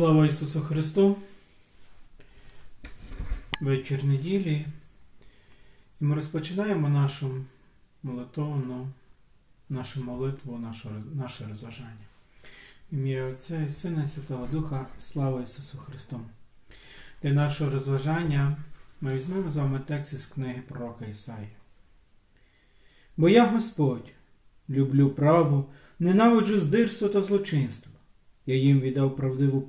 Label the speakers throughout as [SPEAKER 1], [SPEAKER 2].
[SPEAKER 1] Слава Ісусу Христу! Вечір неділі. І ми розпочинаємо нашу молитовну, нашу молитву, нашу, наше розважання. Ім'я Отця і Сина і Святого Духа, слава Ісусу Христу! Для нашого розважання ми візьмемо з вами текст із книги пророка Ісаї. Бо я Господь, люблю праву, ненавиджу здирство та злочинство. Я їм віддав правдиву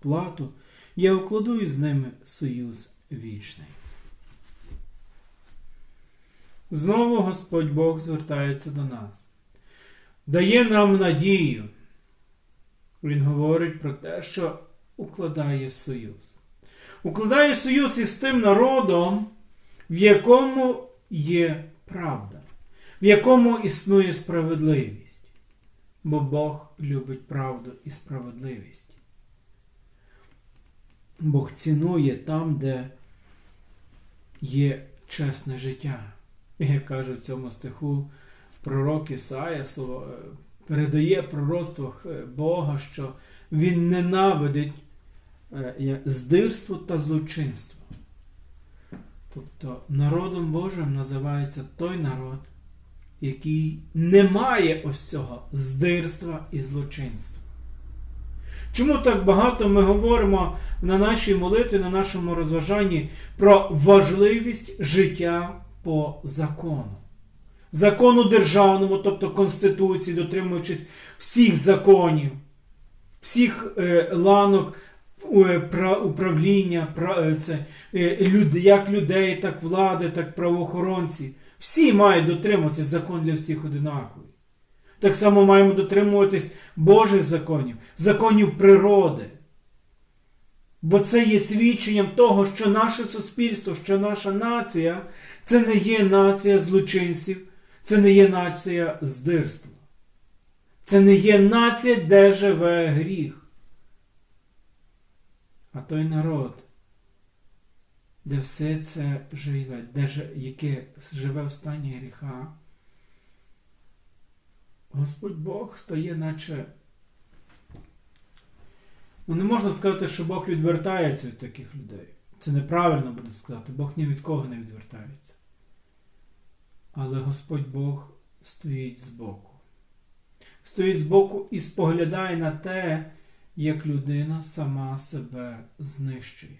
[SPEAKER 1] плату, я укладу із ними союз вічний. Знову Господь Бог звертається до нас, дає нам надію. Він говорить про те, що укладає союз. Укладає союз із тим народом, в якому є правда, в якому існує справедливість бо Бог любить правду і справедливість. Бог цінує там, де є чесне життя. Як каже в цьому стиху пророк Ісая слово, е, передає пророцтво Бога, що Він ненавидить е, здирство та злочинство. Тобто народом Божим називається той народ, який не має ось цього здирства і злочинства. Чому так багато ми говоримо на нашій молитві, на нашому розважанні про важливість життя по закону? Закону державному, тобто Конституції, дотримуючись всіх законів, всіх е, ланок е, управління, е, це, е, люди, як людей, так влади, так правоохоронці. Всі мають дотримуватись закон для всіх одинаковий. Так само маємо дотримуватись Божих законів, законів природи. Бо це є свідченням того, що наше суспільство, що наша нація це не є нація злочинців, це не є нація здирства. Це не є нація, де живе гріх. А той народ, де все це живе, де, яке живе в стані гріха, Господь Бог стає, наче. Ну, не можна сказати, що Бог відвертається від таких людей. Це неправильно буде сказати, Бог ні від кого не відвертається. Але Господь Бог стоїть збоку. Стоїть збоку і споглядає на те, як людина сама себе знищує.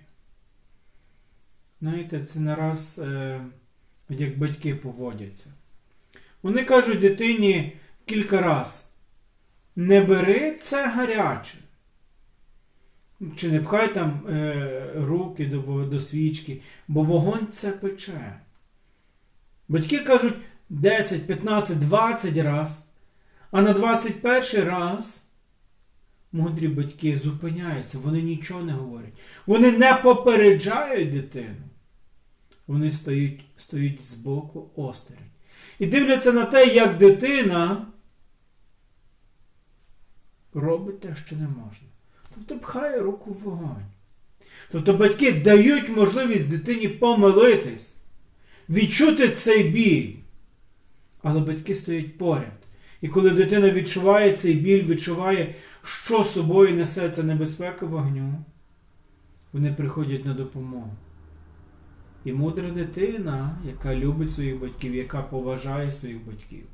[SPEAKER 1] Знаєте, це не раз, е, як батьки поводяться. Вони кажуть дитині кілька раз: не бери це гаряче. Чи не пхай там е, руки до, до свічки, бо вогонь це пече. Батьки кажуть 10, 15, 20 раз, а на 21 раз мудрі батьки зупиняються, вони нічого не говорять. Вони не попереджають дитину вони стоять стоять збоку осторонь. І дивляться на те, як дитина робить те, що не можна. Тобто пхає руку в вогонь. Тобто батьки дають можливість дитині помилитись, відчути цей біль. Але батьки стоять поряд. І коли дитина відчуває цей біль, відчуває, що собою несе ця небезпека вогню, вони приходять на допомогу. І мудра дитина, яка любить своїх батьків, яка поважає своїх батьків.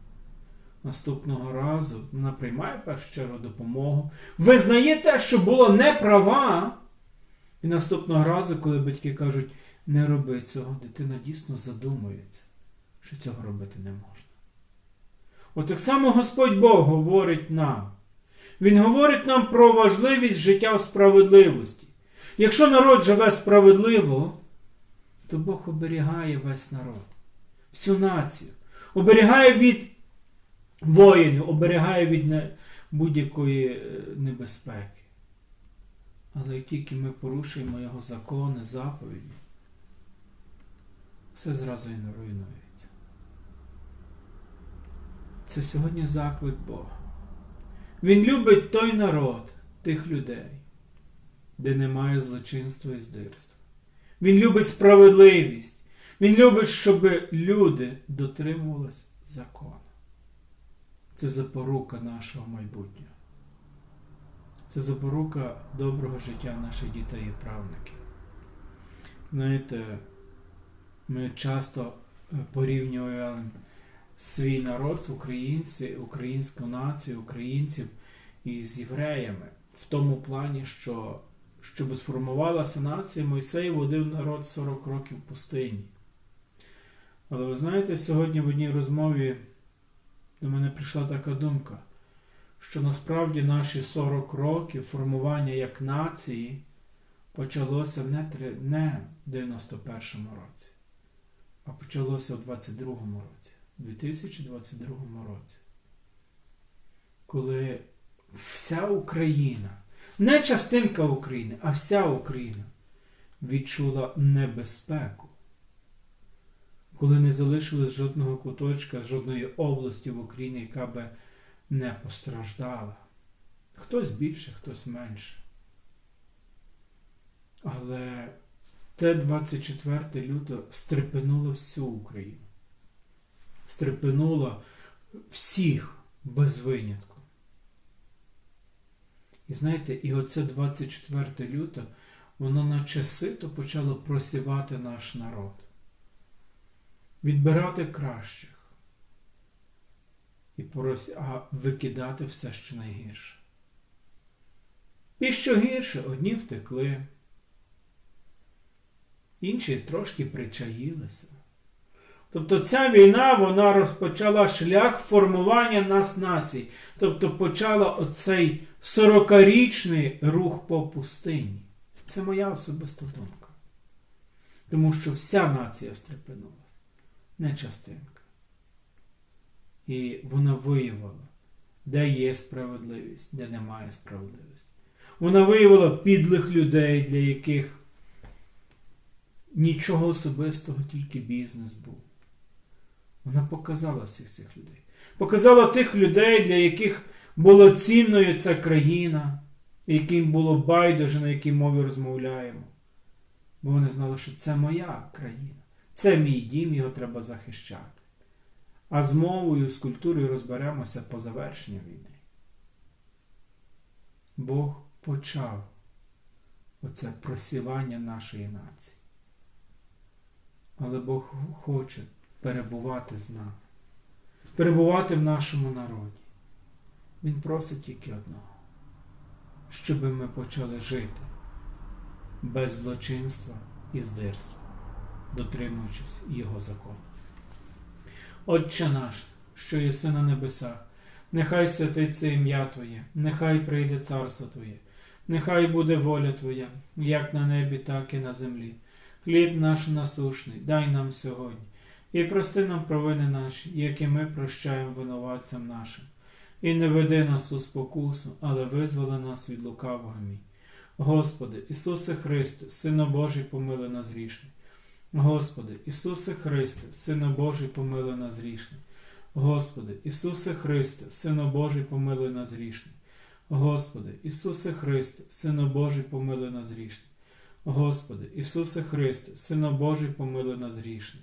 [SPEAKER 1] Наступного разу вона приймає першу чергу допомогу, визнає те, що було неправа. І наступного разу, коли батьки кажуть, не роби цього, дитина дійсно задумується, що цього робити не можна. От так само Господь Бог говорить нам. Він говорить нам про важливість життя в справедливості. Якщо народ живе справедливо, то Бог оберігає весь народ, всю націю, оберігає від воїнів, оберігає від будь-якої е, небезпеки. Але як тільки ми порушуємо його закони, заповіді, все зразу і руйнується. Це сьогодні заклик Бога. Він любить той народ, тих людей, де немає злочинства і здирства. Він любить справедливість. Він любить, щоб люди дотримувалися закону. Це запорука нашого майбутнього. це запорука доброго життя наших дітей і правників. Знаєте, ми часто е, порівнюємо свій народ українці, українську націю, українців із євреями в тому плані, що щоб сформувалася нація, Мойсей водив народ 40 років в пустині. Але ви знаєте, сьогодні в одній розмові до мене прийшла така думка, що насправді наші 40 років формування як нації почалося не, в 91-му році, а почалося в 22-му році, у 2022 році. Коли вся Україна, не частинка України, а вся Україна відчула небезпеку коли не залишилось жодного куточка, жодної області в Україні, яка би не постраждала. Хтось більше, хтось менше. Але те 24 лютого стрепенуло всю Україну. Стрепенуло всіх без винятку. І знаєте, і оце 24 лютого, воно наче сито почало просівати наш народ відбирати кращих і порос... а викидати все, що найгірше. І що гірше, одні втекли, інші трошки причаїлися. Тобто ця війна вона розпочала шлях формування нас націй. Тобто почала оцей 40-річний рух по пустині. Це моя особиста думка. Тому що вся нація стрепенула не частинка. І вона виявила, де є справедливість, де немає справедливості. Вона виявила підлих людей, для яких нічого особистого, тільки бізнес був. Вона показала всіх цих людей. Показала тих людей, для яких була цінною ця країна, яким було байдуже, на якій мові розмовляємо. Бо вони знали, що це моя країна. Це мій дім, його треба захищати. А з мовою, з культурою розберемося по завершенню війни. Бог почав оце просівання нашої нації. Але Бог хоче перебувати з нами, перебувати в нашому народі. Він просить тільки одного, щоб ми почали жити без злочинства і здирства дотримуючись Його закону. Отче наш, що єси на небесах, нехай святиться ім'я Твоє, нехай прийде царство Твоє, нехай буде воля Твоя, як на небі, так і на землі. Хліб наш насушний, дай нам сьогодні, і прости нам провини наші, які ми прощаємо винуватцям нашим. І не веди нас у спокусу, але визволи нас від лукавого мій. Господи, Ісусе Христе, Сино Божий, помили нас грішних. Господи, Ісусе Христе, Сино Божий, помилуй нас грішних. Господи, Ісусе Христе, Сино Божий, помилуй нас грішних. Господи, Ісусе Христе, Сино Божий, помилуй нас грішних. Господи, Ісусе Христе, Сино Божий, помилуй нас грішних.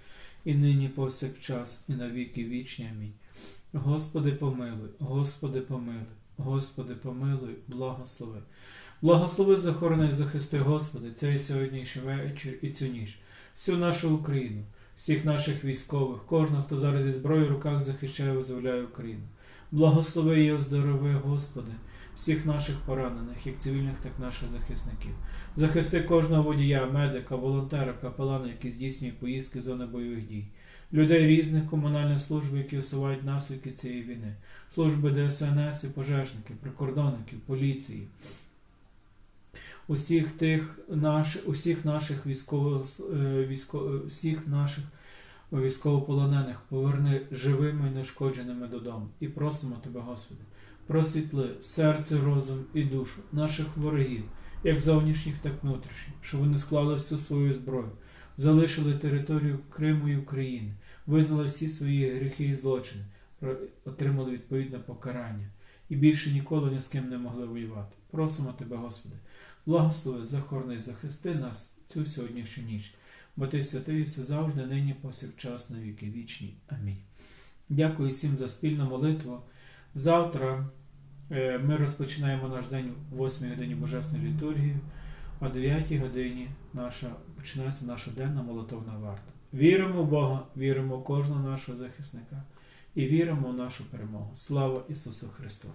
[SPEAKER 1] і нині повсякчас, і на віки вічні. Амінь. Господи, помилуй, Господи, помилуй, Господи, помилуй, благослови. Благослови, захорони, захисти, Господи, цей сьогоднішній вечір і цю ніч всю нашу Україну, всіх наших військових, кожного, хто зараз зі зброєю в руках захищає, визволяє Україну. Благослови і оздорови, Господи, всіх наших поранених, як цивільних, так і наших захисників. Захисти кожного водія, медика, волонтера, капелана, які здійснюють поїздки з зони бойових дій. Людей різних комунальних служб, які усувають наслідки цієї війни, служби ДСНС і пожежників, прикордонників, поліції, усіх тих наш, усіх наших військово, е, військо, всіх наших військовополонених поверни живими і нешкодженими додому. І просимо Тебе, Господи, просвітли серце, розум і душу наших ворогів, як зовнішніх, так і внутрішніх, щоб вони склали всю свою зброю, залишили територію Криму і України, визнали всі свої гріхи і злочини, отримали відповідне покарання і більше ніколи ні з ким не могли воювати. Просимо Тебе, Господи, благослови, захорони, захисти нас цю сьогоднішню ніч, бо Ти святий все завжди, нині, повсякчас, на віки вічні. Амінь. Дякую всім за спільну молитву. Завтра ми розпочинаємо наш день о 8 годині Божесної літургії, о 9 годині наша, починається наша денна молитовна варта. Віримо в Бога, віримо в кожного нашого захисника і віримо в нашу перемогу. Слава Ісусу Христу!